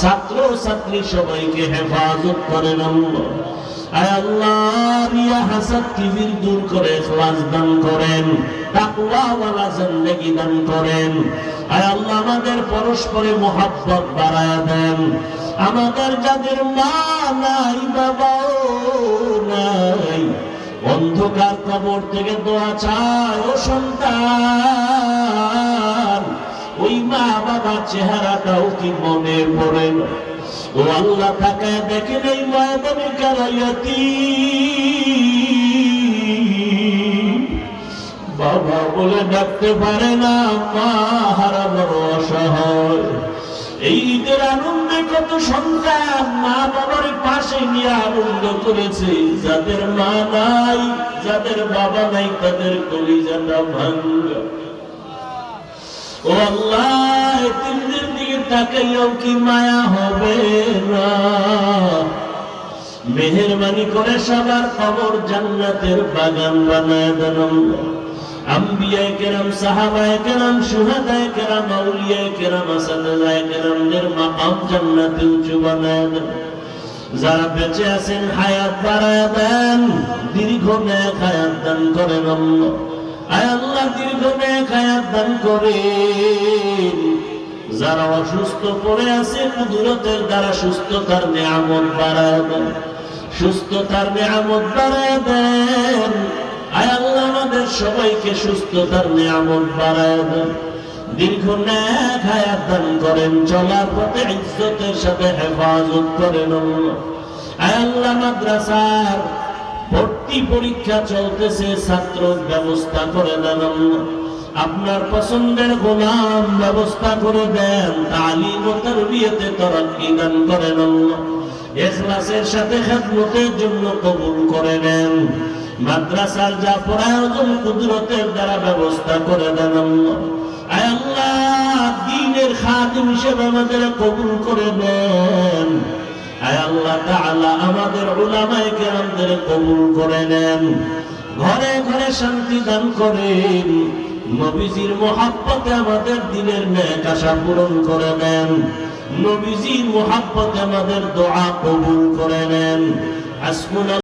ছাত্র ছাত্রী সবাইকে হেফাজত করেন আমাদের পরস্পরে মোহাব্বত বাড়ায় দেন। আমাদের যাদের মা নাই, বাবাও নাই, অন্ধকার কবর থেকে দোয়া চায় ও সন্তান বাবার চেহারাটাও কি মনে পড়ে? ও আল্লাহ তাকায় দেখেন এই ময়দানে কারাইয়াতি বাবা বলে, ডাকতে পারে না, মা হারা বড় অসহায়। এই ঈদের আনন্দে কত সন্তান মা বাবার পাশে নিয়ে আনন্দ করেছে। যাদের মা নাই, যাদের বাবা নাই, তাদের কলিজাটা ভাঙ্গা। আল্লাহ তিনদের দিকে কি মায়া হবে না? মেহরবানি করে সবার খবর জান্নাতের বাগান বানায় দেন সাহাবায়ে শুহাদায়ে কেরাম যারা বেঁচে আছেন, হায়াত দীর্ঘ নেক হায়াত দান করেন আল্লাহ। আল্লাহ দীর্ঘ নেক হায়াত দান যারা অসুস্থ পড়ে আছে দ্বারা সুস্থতার নিয়ামত বাড়ায় দেন। সুস্থতার নিয়ামত বাড়ায় দেন। আয় আল্লাহ, আমাদের সবাইকে সুস্থতার নিয়ামত বাড়ায় দেন। দীর্ঘ ন্যাক হায়াত দান করেন, চলার পথে ইজ্জতের সাথে হেফাজত করেন। আয় আল্লাহ, মাদ্রাসার ভর্তি পরীক্ষা চলতেছে ছাত্র ব্যবস্থা করে দেন আপনার পছন্দের গোলাম ব্যবস্থা করে দেন, তালিম ও তরবিয়তে তরক্কি দান করেন। এখলাসের সাথে খেদমতের জন্য কবুল করে নেন মাদ্রাসার যা প্রয়োজন কুদরতের দ্বারা ব্যবস্থা করে দেন আল্লাহ। দিনের খাদিম হিসেবে আমাদের কবুল করে নেন আমাদের উলামায়ে কেরামদের কবুল করে নেন। ঘরে ঘরে শান্তি দান করেন। নবীজির মহাব্বতে আমাদের দিনের মেয়েক আশা পূরণ করে নেন। নবীজির মহাব্বতে আমাদের দোয়া কবুল করে নেন। হাসবুনা